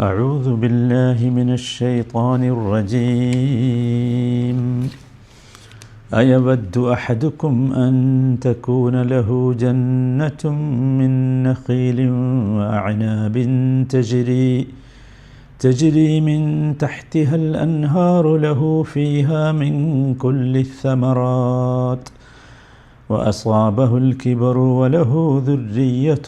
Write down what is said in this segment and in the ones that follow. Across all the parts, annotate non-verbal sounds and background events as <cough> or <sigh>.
أعوذ بالله من الشيطان الرجيم. أيود أحدكم أن تكون له جنة من نخيل وأعناب تجري تجري من تحتها الأنهار له فيها من كل الثمرات. وأصابه الكبر وله ذرية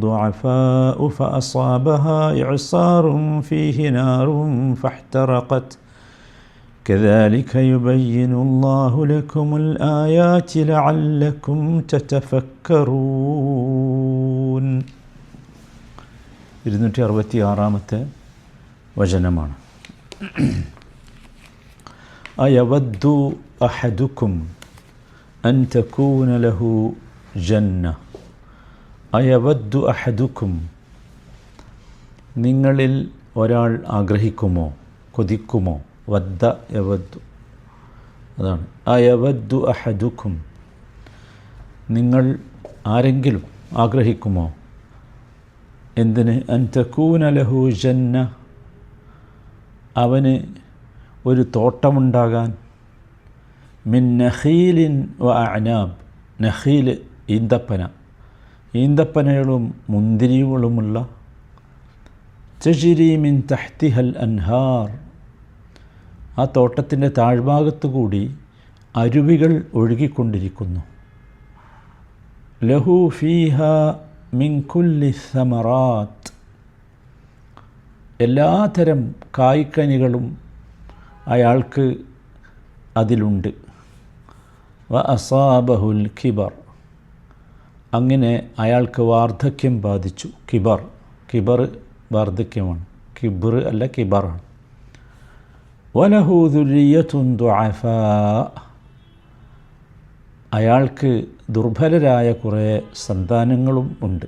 ضعفاء فأصابها إعصار فيه نار فاحترقت كذلك يبين الله لكم الآيات لعلكم تتفكرون ഇരുന്നൂറ്റി അറുപത്തി ആറാമത്തെ വചനമാണ് <clears throat> അയവദ്ദു അഹദുക്കും അൻ تكون ലഹു ജന്ന അയവദ്ദു അഹദുക്കും നിങ്ങളിൽ ഒരാൾ ആഗ്രഹിക്കുമോ? കൊതിക്കുമോ? വദ്ദ യവദ്ദു അതാണ്. അയവദ്ദു അഹദുക്കും. നിങ്ങൾ ആരെങ്കിലും ആഗ്രഹിക്കുമോ? എന്തിന്? അൻ തക്കൂന ലഹു ജന്ന. അവന് ഒരു തോട്ടമുണ്ടാകാൻ. മിൻ നഖീലിൻ വ അനാബ് നഖീൽ ഈന്തപ്പന. ഈന്തപ്പനകളും മുന്തിരികളുമുള്ള. ചജിരി മിൻ തഹ്തിഹൽ അൻഹാർ. ആ തോട്ടത്തിന്റെ താഴ്ഭാഗത്തു കൂടി അരുവികൾ ഒഴുകിക്കൊണ്ടിരിക്കുന്നു. ലഹു ഫീഹ മിൻകുല്ലി സമറാത്ത്. എല്ലാതരം കായ്ക്കനികളും അയാൾക്ക് അതിലുണ്ട്. വ അസാബഹുൽ കിബർ അങ്ങനെ അയാൾക്ക് വാർദ്ധക്യം ബാധിച്ചു. കിബർ കിബർ വാർദ്ധക്യമാണ്. കിബർ അല്ല കിബറാണ് വലഹൂദുരിയത്തുൻ ദുഅഫ. അയാൾക്ക് ദുർബലരായ കുറേ സന്താനങ്ങളും ഉണ്ട്.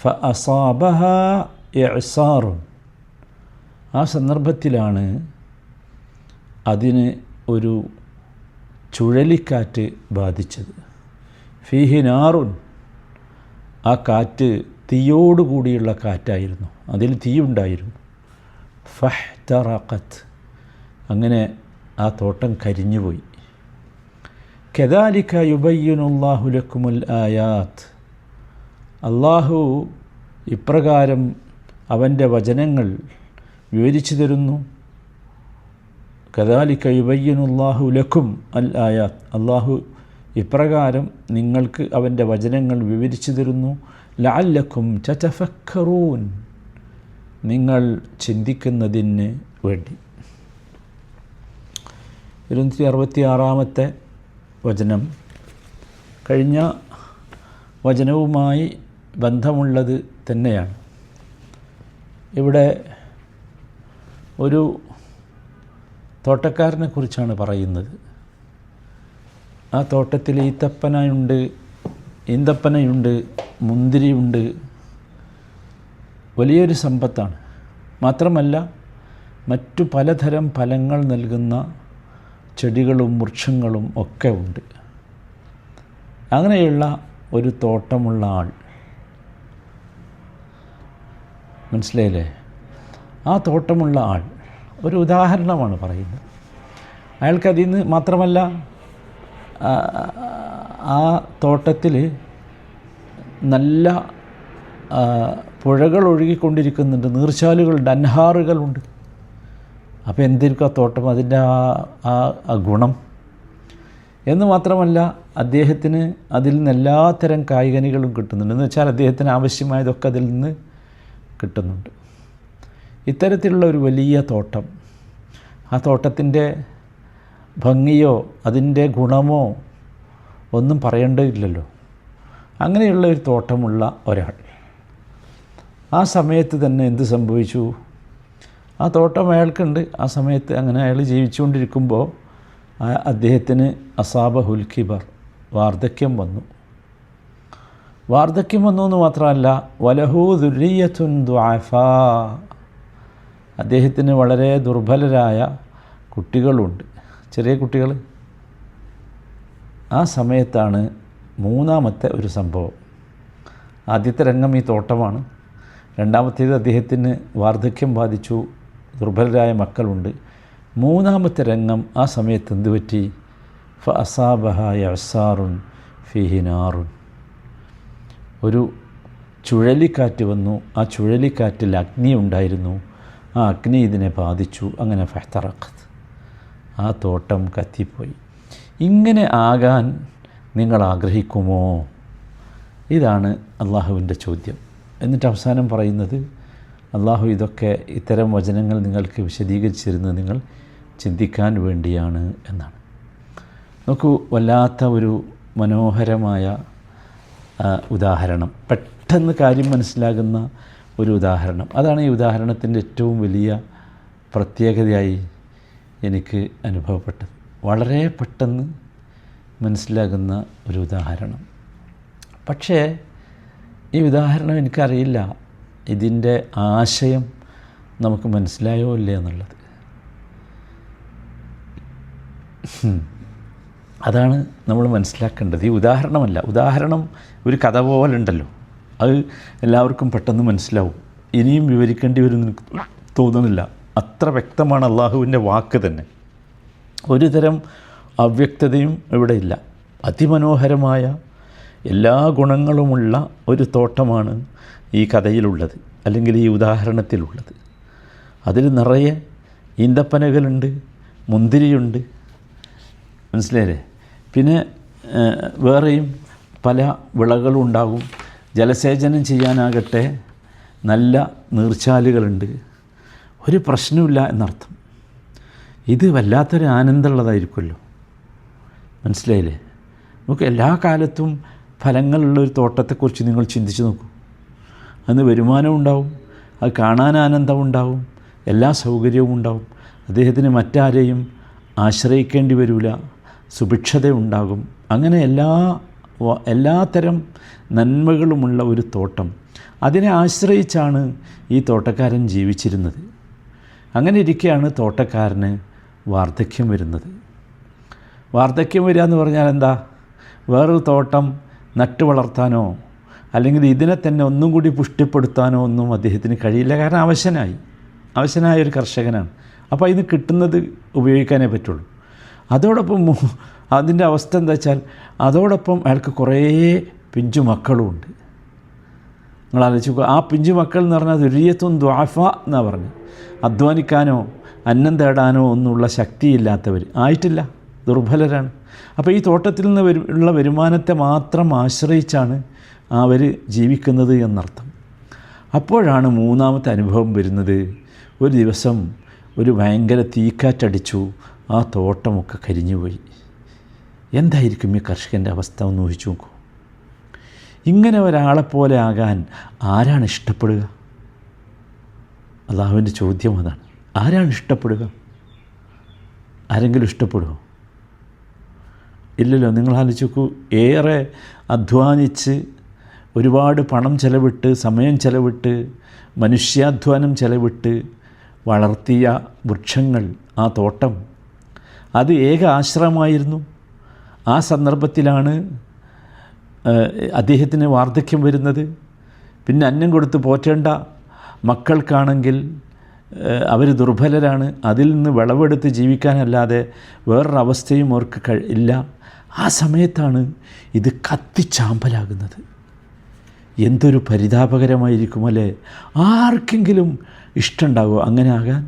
ഫ അസാബഹ എസാറും ആ സന്ദർഭത്തിലാണ് അതിന് ഒരു ചുഴലിക്കാറ്റ് ബാധിച്ചത്. ഫിഹിനാറുൻ ആ കാറ്റ് തീയോടുകൂടിയുള്ള കാറ്റായിരുന്നു. അതിൽ തീയുണ്ടായിരുന്നു. ഫഹ്തറഖത്ത് അങ്ങനെ ആ തോട്ടം കരിഞ്ഞുപോയി. കെദാലിക്ക യുബയ്യുനുല്ലാഹുലക്കുമുൽ ആയാത്ത് അള്ളാഹു ഇപ്രകാരം അവന്റെ വചനങ്ങൾ വിവരിച്ചു തരുന്നു. കദാലിക്ക യുബയ്യനുല്ലാഹു ലക്കും അൽ ആയാത്ത്. അള്ളാഹു ഇപ്രകാരം നിങ്ങൾക്ക് അവന്റെ വചനങ്ങൾ വിവരിച്ചു തരുന്നു. ലാല്ലക്കും ചതഫക്കറൂൻ നിങ്ങൾ ചിന്തിക്കുന്നതിന് വേണ്ടി. ഇരുന്നൂറ്റി അറുപത്തി ആറാമത്തെ വചനം. കഴിഞ്ഞ വചനവുമായി ബന്ധമുള്ളത് തന്നെയാണ്. ഇവിടെ ഒരു തോട്ടക്കാരനെ കുറിച്ചാണ് പറയുന്നത്. ആ തോട്ടത്തിൽ ഈത്തപ്പനയുണ്ട് ഈന്തപ്പനയുണ്ട് മുന്തിരിയുണ്ട്. വലിയൊരു സമ്പത്താണ്. മാത്രമല്ല മറ്റു പലതരം ഫലങ്ങൾ നൽകുന്ന ചെടികളും വൃക്ഷങ്ങളും ഒക്കെ ഉണ്ട്. അങ്ങനെയുള്ള ഒരു തോട്ടമുള്ള ആൾ. മനസ്സിലായില്ലേ? ആ തോട്ടമുള്ള ആൾ ഒരു ഉദാഹരണമാണ് പറയുന്നത്. അയാൾക്ക് അതിൽ നിന്ന് മാത്രമല്ല ആ തോട്ടത്തിൽ നല്ല പുഴകൾ ഒഴുകിക്കൊണ്ടിരിക്കുന്നുണ്ട് നീർച്ചാലുകളുണ്ട് അൻഹാറുകളുണ്ട് അപ്പോൾ എന്തിരിക്കും ആ തോട്ടം അതിന്റെ ആ ആ ഗുണം? എന്ന് മാത്രമല്ല അദ്ദേഹത്തിന് അതിൽ നിന്ന് എല്ലാത്തരം കായികനികളും കിട്ടുന്നുണ്ട്. എന്ന് വെച്ചാൽ അദ്ദേഹത്തിന് ആവശ്യമായതൊക്കെ അതിൽ നിന്ന് കിട്ടുന്നുണ്ട്. ഇത്തരത്തിലുള്ള ഒരു വലിയ തോട്ടം ആ തോട്ടത്തിന്റെ ഭംഗിയോ അതിന്റെ ഗുണമോ ഒന്നും പറയേണ്ടതില്ലല്ലോ. അങ്ങനെയുള്ള ഒരു തോട്ടമുള്ള ഒരാൾ. ആ സമയത്ത് തന്നെ എന്ത് സംഭവിച്ചു? ആ തോട്ടം അയാൾക്കുണ്ട്. ആ സമയത്ത് അങ്ങനെ അയാൾ ജീവിച്ചുകൊണ്ടിരിക്കുമ്പോൾ അദ്ദേഹത്തിന് അസാബ ഹുൽഖിബർ വാർദ്ധക്യം വന്നു. വാർദ്ധക്യം വന്നു എന്ന് മാത്രമല്ല വലഹു ദുരിയത്തുൻ ദ്വാഫ അദ്ദേഹത്തിന് വളരെ ദുർബലരായ കുട്ടികളുണ്ട്. ചെറിയ കുട്ടികൾ. ആ സമയത്താണ് മൂന്നാമത്തെ ഒരു സംഭവം. ആദ്യത്തെ രംഗം ഈ തോട്ടമാണ്. രണ്ടാമത്തേത് അദ്ദേഹത്തിന് വാർദ്ധക്യം ബാധിച്ചു. ദുർബലരായ മക്കളുണ്ട്. മൂന്നാമത്തെ രംഗം ആ സമയത്ത് എന്ത് പറ്റി? ഫ അസാബഹായ യസാറുൻ ഫിഹിനാറുൻ ഒരു ചുഴലിക്കാറ്റ് വന്നു. ആ ചുഴലിക്കാറ്റിൽ അഗ്നി ഉണ്ടായിരുന്നു. ആ അഗ്നി ഇതിനെ ബാധിച്ചു. അങ്ങനെ ഫെഹ്തറക്കത്ത് ആ തോട്ടം കത്തിപ്പോയി. ഇങ്ങനെ ആകാൻ നിങ്ങൾ ആഗ്രഹിക്കുമോ? ഇതാണ് അള്ളാഹുവിന്റെ ചോദ്യം. എന്നിട്ട് അവസാനം പറയുന്നത് അള്ളാഹു ഇതൊക്കെ ഇത്തരം വചനങ്ങൾ നിങ്ങൾക്ക് വിശദീകരിച്ചിരുന്നത് നിങ്ങൾ ചിന്തിക്കാൻ വേണ്ടിയാണ് എന്നാണ്. നോക്കൂ വല്ലാത്ത ഒരു മനോഹരമായ ഉദാഹരണം. പെട്ടെന്ന് കാര്യം മനസ്സിലാകുന്ന ഒരു ഉദാഹരണം. അതാണ് ഈ ഉദാഹരണത്തിന്റെ ഏറ്റവും വലിയ പ്രത്യേകതയായി എനിക്ക് അനുഭവപ്പെട്ടത്. വളരെ പെട്ടെന്ന് മനസ്സിലാകുന്ന ഒരു ഉദാഹരണം. പക്ഷേ ഈ ഉദാഹരണം എനിക്കറിയില്ല. ഇതിന്റെ ആശയം നമുക്ക് മനസ്സിലായോ ഇല്ല എന്നുള്ളത്. അതാണ് നമ്മൾ മനസ്സിലാക്കേണ്ടത്. ഈ ഉദാഹരണമല്ല. ഉദാഹരണം ഒരു കഥ പോലെ ഉണ്ടല്ലോ അത് എല്ലാവർക്കും പെട്ടെന്ന് മനസ്സിലാവും. ഇനിയും വിവരിക്കേണ്ടി വരും എനിക്ക് തോന്നുന്നില്ല. അത്ര വ്യക്തമാണ് അള്ളാഹുവിന്റെ വാക്ക് തന്നെ. ഒരു തരം അവ്യക്തതയും ഇവിടെയില്ല അതിമനോഹരമായ എല്ലാ ഗുണങ്ങളുമുള്ള ഒരു തോട്ടമാണ് ഈ കഥയിലുള്ളത് അല്ലെങ്കിൽ ഈ ഉദാഹരണത്തിലുള്ളത്. അതിൽ നിറയെ ഈന്തപ്പനകളുണ്ട് മുന്തിരിയുണ്ട്. മനസ്സിലായില്ലേ? പിന്നെ വേറെയും പല വിളകളും ഉണ്ടാകും. ജലസേചനം ചെയ്യാനാകട്ടെ നല്ല നീർച്ചാലുകളുണ്ട്. ഒരു പ്രശ്നമില്ല എന്നർത്ഥം. ഇത് വല്ലാത്തൊരു ആനന്ദമുള്ളതായിരിക്കുമല്ലോ. മനസ്സിലായില്ലേ? നമുക്ക് എല്ലാ കാലത്തും ഫലങ്ങളുള്ള ഒരു തോട്ടത്തെക്കുറിച്ച് നിങ്ങൾ ചിന്തിച്ച് നോക്കൂ. അന്ന് വരുമാനം ഉണ്ടാവും അത് കാണാൻ ആനന്ദം ഉണ്ടാവും എല്ലാ സൗകര്യവും ഉണ്ടാവും. അദ്ദേഹത്തിന് മറ്റാരെയും ആശ്രയിക്കേണ്ടി വരില്ല സുഭിക്ഷത ഉണ്ടാകും. അങ്ങനെ എല്ലാ എല്ലാത്തരം നന്മകളുമുള്ള ഒരു തോട്ടം. അതിനെ ആശ്രയിച്ചാണ് ഈ തോട്ടക്കാരൻ ജീവിച്ചിരുന്നത്. അങ്ങനെ ഇരിക്കെയാണ് തോട്ടക്കാരന് വാർദ്ധക്യം വരുന്നത്. വാർദ്ധക്യം വരിക എന്ന് പറഞ്ഞാൽ എന്താ? വേറൊരു തോട്ടം നട്ടു വളർത്താനോ അല്ലെങ്കിൽ ഇതിനെ തന്നെ ഒന്നും കൂടി പുഷ്ടിപ്പെടുത്താനോ ഒന്നും അദ്ദേഹത്തിന് കഴിയില്ല. കാരണം അവശനായി. അവശനായ ഒരു കർഷകനാണ്. അപ്പോൾ ഇത് കിട്ടുന്നത് ഉപയോഗിക്കാനേ പറ്റുള്ളൂ. അതോടൊപ്പം അതിന്റെ അവസ്ഥ എന്താ വെച്ചാൽ അതോടൊപ്പം അയാൾക്ക് കുറേ പിഞ്ചു മക്കളുമുണ്ട് നിങ്ങൾ ആലോചിച്ച് ആ പിഞ്ചു മക്കൾ എന്ന് പറഞ്ഞാൽ ദുരിയത്തും ദ്വാഫ എന്നാണ് പറഞ്ഞത് അധ്വാനിക്കാനോ അന്നം തേടാനോ ഒന്നുമുള്ള ശക്തിയില്ലാത്തവർ ആയിട്ടില്ല ദുർബലരാണ്. അപ്പോൾ ഈ തോട്ടത്തിൽ നിന്ന് വരു ഉള്ള വരുമാനത്തെ മാത്രം ആശ്രയിച്ചാണ് അവർ ജീവിക്കുന്നത് എന്നർത്ഥം. അപ്പോഴാണ് മൂന്നാമത്തെ അനുഭവം വരുന്നത് ഒരു ദിവസം ഒരു ഭയങ്കര തീക്കാറ്റടിച്ചു ആ തോട്ടമൊക്കെ കരിഞ്ഞുപോയി. എന്തായിരിക്കും ഈ കർഷകന്റെ അവസ്ഥ? ഒന്ന് ഊഹിച്ചു നോക്കൂ. ഇങ്ങനെ ഒരാളെപ്പോലെ ആകാൻ ആരാണ് ഇഷ്ടപ്പെടുക? അള്ളാഹുവിന്റെ ചോദ്യം അതാണ്. ആരാണ് ഇഷ്ടപ്പെടുക? ആരെങ്കിലും ഇഷ്ടപ്പെടുമോ ഇല്ലല്ലോ നിങ്ങൾ ആലോചിച്ച് നോക്കൂ. ഏറെ അധ്വാനിച്ച് ഒരുപാട് പണം ചെലവിട്ട് സമയം ചെലവിട്ട് മനുഷ്യാധ്വാനം ചെലവിട്ട് വളർത്തിയ വൃക്ഷങ്ങൾ ആ തോട്ടം അത് ഏക ആശ്രമമായിരുന്നു. ആ സന്ദർഭത്തിലാണ് അദ്ദേഹത്തിന് വാർദ്ധക്യം വരുന്നത്. പിന്നെ അന്നം കൊടുത്ത് പോറ്റേണ്ട മക്കൾക്കാണെങ്കിൽ അവർ ദുർബലരാണ്. അതിൽ നിന്ന് വിളവെടുത്ത് ജീവിക്കാനല്ലാതെ വേറൊരവസ്ഥയും അവർക്ക് കഴി ഇല്ല. ആ സമയത്താണ് ഇത് കത്തിച്ചാമ്പലാകുന്നത്. എന്തൊരു പരിതാപകരമായിരിക്കും അല്ലേ? ആർക്കെങ്കിലും ഇഷ്ടമുണ്ടാകുമോ അങ്ങനെ ആകാൻ?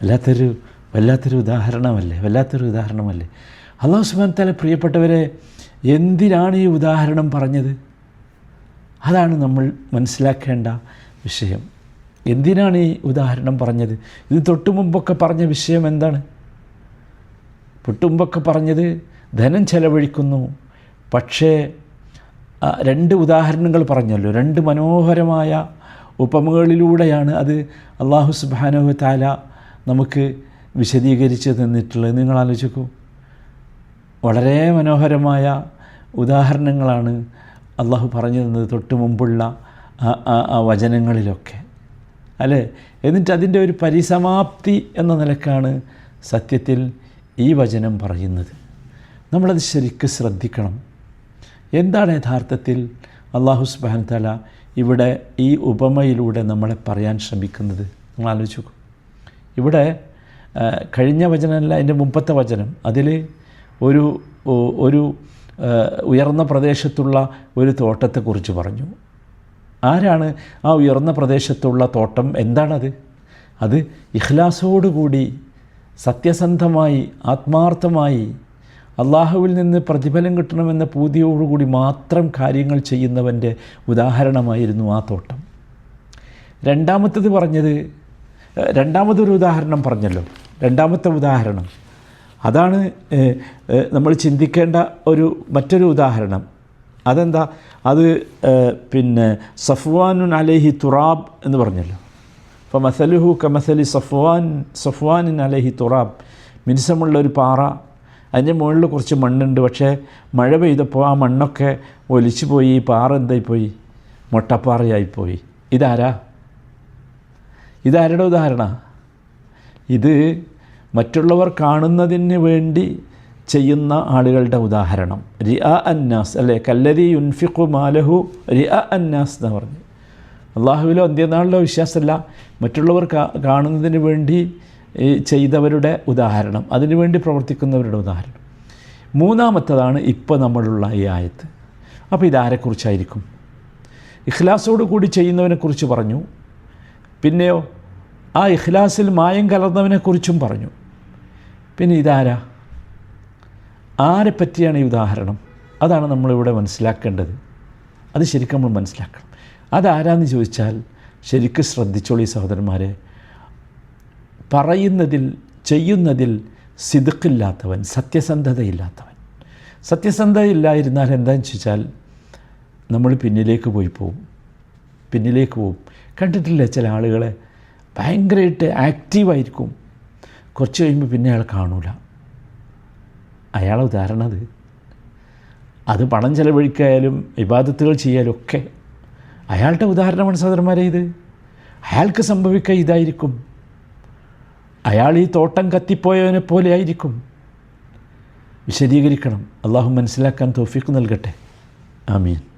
വല്ലാത്തൊരു വല്ലാത്തൊരു ഉദാഹരണമല്ലേ? വല്ലാത്തൊരു ഉദാഹരണമല്ലേ? അള്ളാഹു സുബാൻ തല പ്രിയപ്പെട്ടവരെ എന്തിനാണ് ഈ ഉദാഹരണം പറഞ്ഞത്? അതാണ് നമ്മൾ മനസ്സിലാക്കേണ്ട വിഷയം. എന്തിനാണ് ഈ ഉദാഹരണം പറഞ്ഞത്? ഇത് തൊട്ടു മുമ്പൊക്കെ പറഞ്ഞ വിഷയം എന്താണ്? പൊട്ടുമ്പൊക്കെ പറഞ്ഞത് ധനം ചെലവഴിക്കുന്നു. പക്ഷേ രണ്ട് ഉദാഹരണങ്ങൾ പറഞ്ഞല്ലോ. രണ്ട് മനോഹരമായ ഉപമകളിലൂടെയാണ് അത് അള്ളാഹു സുബാനോ താല നമുക്ക് വിശദീകരിച്ച് തന്നിട്ടുള്ളത്. നിങ്ങൾ ആലോചിക്കൂ വളരെ മനോഹരമായ ഉദാഹരണങ്ങളാണ് അള്ളാഹു പറഞ്ഞു തന്നത് തൊട്ട് മുമ്പുള്ള വചനങ്ങളിലൊക്കെ. അല്ലേ? എന്നിട്ട് അതിന്റെ ഒരു പരിസമാപ്തി എന്ന നിലക്കാണ് സത്യത്തിൽ ഈ വചനം പറയുന്നത്. നമ്മളത് ശരിക്കും ശ്രദ്ധിക്കണം. എന്താണ് യഥാർത്ഥത്തിൽ അള്ളാഹു സുബാൻ തല ഇവിടെ ഈ ഉപമയിലൂടെ നമ്മളെ പറയാൻ ശ്രമിക്കുന്നത്? നിങ്ങൾ ആലോചിച്ചു ഇവിടെ കഴിഞ്ഞ വചനമല്ല അതിന്റെ മുമ്പത്തെ വചനം. അതിൽ ഒരു ഒരു ഉയർന്ന പ്രദേശത്തുള്ള ഒരു തോട്ടത്തെക്കുറിച്ച് പറഞ്ഞു. ആരാണ് ആ ഉയർന്ന പ്രദേശത്തുള്ള തോട്ടം? എന്താണത്? അത് ഇഖ്ലാസോടുകൂടി സത്യസന്ധമായി ആത്മാർത്ഥമായി അള്ളാഹുവിൽ നിന്ന് പ്രതിഫലം കിട്ടണമെന്ന പൂതിയോടുകൂടി മാത്രം കാര്യങ്ങൾ ചെയ്യുന്നവന്റെ ഉദാഹരണമായിരുന്നു ആ തോട്ടം. രണ്ടാമത്തത് പറഞ്ഞത് രണ്ടാമതൊരു ഉദാഹരണം പറഞ്ഞല്ലോ. രണ്ടാമത്തെ ഉദാഹരണം. അതാണ് നമ്മൾ ചിന്തിക്കേണ്ട ഒരു മറ്റൊരു ഉദാഹരണം. അതെന്താ? അത് പിന്നെ സഫ്വാനുൻ അലൈഹി തുറാബ് എന്ന് പറഞ്ഞല്ലോ. അപ്പോൾ മസലുഹു കമസലി സഫ്വാൻ സഫ്വാനിൻ അലൈഹി തുറാബ്. മിനുസമുള്ള ഒരു പാറ. അതിന്റെ മുകളിൽ കുറച്ച് മണ്ണുണ്ട്. പക്ഷേ മഴ പെയ്തപ്പോൾ ആ മണ്ണൊക്കെ ഒലിച്ചു പോയി പാറ എന്തായിപ്പോയി? മൊട്ടപ്പാറയായിപ്പോയി. ഇതാരാ? ഇതാരുടെ ഉദാഹരണ? ഇത് മറ്റുള്ളവർ കാണുന്നതിന് വേണ്ടി ചെയ്യുന്ന ആളുകളുടെ ഉദാഹരണം. റിഅ അന്നാസ് അല്ലേ? കല്ലരി യുൻഫിഖു മാലഹു റിഅ അന്നാസ് എന്ന് പറഞ്ഞു. അള്ളാഹുവിലോ അന്ത്യനാളിലോ വിശ്വാസമല്ല. മറ്റുള്ളവർ കാണുന്നതിന് വേണ്ടി ചെയ്തവരുടെ ഉദാഹരണം. അതിനുവേണ്ടി പ്രവർത്തിക്കുന്നവരുടെ ഉദാഹരണം. മൂന്നാമത്തതാണ് ഇപ്പോൾ നമ്മളുള്ള ഈ ആയത്ത്. അപ്പോൾ ഇതാരെക്കുറിച്ചായിരിക്കും? ഇഖ്ലാസോട് കൂടി ചെയ്യുന്നവനെക്കുറിച്ച് പറഞ്ഞു. പിന്നെയോ ആ ഇഖ്ലാസിൽ മായം കലർന്നവനെക്കുറിച്ചും പറഞ്ഞു. പിന്നെ ഇതാരാ? ആരെ പറ്റിയാണ് ഈ ഉദാഹരണം? അതാണ് നമ്മളിവിടെ മനസ്സിലാക്കേണ്ടത്. അത് ശരിക്കും നമ്മൾ മനസ്സിലാക്കണം. അതാരാന്ന് ചോദിച്ചാൽ ശരിക്കും ശ്രദ്ധിച്ചോളൂ ഈ സഹോദരന്മാരെ. പറയുന്നതിൽ ചെയ്യുന്നതിൽ സിതുക്കില്ലാത്തവൻ സത്യസന്ധതയില്ലാത്തവൻ. സത്യസന്ധതയില്ലായിരുന്നാൽ എന്താണെന്ന് ചോദിച്ചാൽ നമ്മൾ പിന്നിലേക്ക് പോയി പോവും. പിന്നിലേക്ക് പോവും. കണ്ടിട്ടില്ല ചില ആളുകളെ ഭയങ്കരമായിട്ട് ആക്റ്റീവായിരിക്കും കുറച്ച് കഴിയുമ്പോൾ പിന്നെ അയാൾ കാണൂല. അയാളെ ഉദാഹരണം അത്. അത് പണം ചെലവഴിക്കായാലും വിവാദത്തുകൾ ചെയ്യാലും ഒക്കെ അയാളുടെ ഉദാഹരണമാണ് സഹോദരന്മാരെ ഇത്. അയാൾക്ക് സംഭവിക്കുക ഇതായിരിക്കും. അയാൾ ഈ തോട്ടം കത്തിപ്പോയവനെ പോലെ ആയിരിക്കും. വിശദീകരിക്കണം. അള്ളാഹു മനസ്സിലാക്കാൻ തോഫിക്ക് നൽകട്ടെ. ആമീൻ.